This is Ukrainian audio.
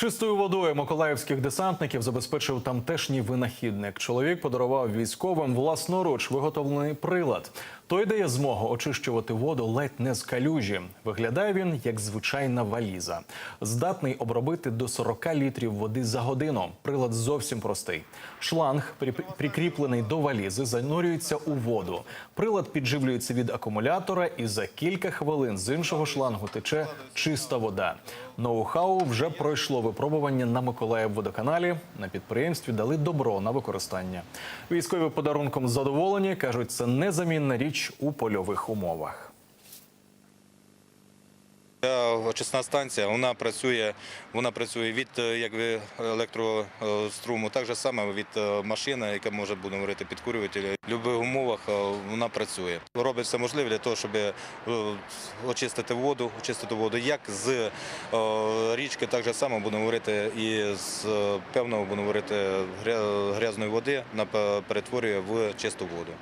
Чистою водою миколаївських десантників забезпечив тамтешній винахідник. Чоловік подарував військовим власноруч виготовлений прилад. Той дає змогу очищувати воду ледь не з калюжі. Виглядає він як звичайна валіза. Здатний обробити до 40 літрів води за годину. Прилад зовсім простий. Шланг, при- прикріплений до валізи, занурюється у воду. Прилад підживлюється від акумулятора, і за кілька хвилин з іншого шлангу тече чиста вода. Ноу-хау вже пройшло випробування на Миколаїв-водоканалі. На підприємстві дали добро на використання. Військові подарунком задоволені кажуть, це незамінна річ у польових умовах. Очисна станція вона працює, вона працює від е, якби, електроструму, так же саме від е, машини, яка може будемо говорити підкурювателя. В будь-яких умовах е, вона працює. Робить все можливе для того, щоб очистити воду, очистити воду як з річки, так же саме будемо говорити і з певного будемо говорити грязної води, перетворює в чисту воду.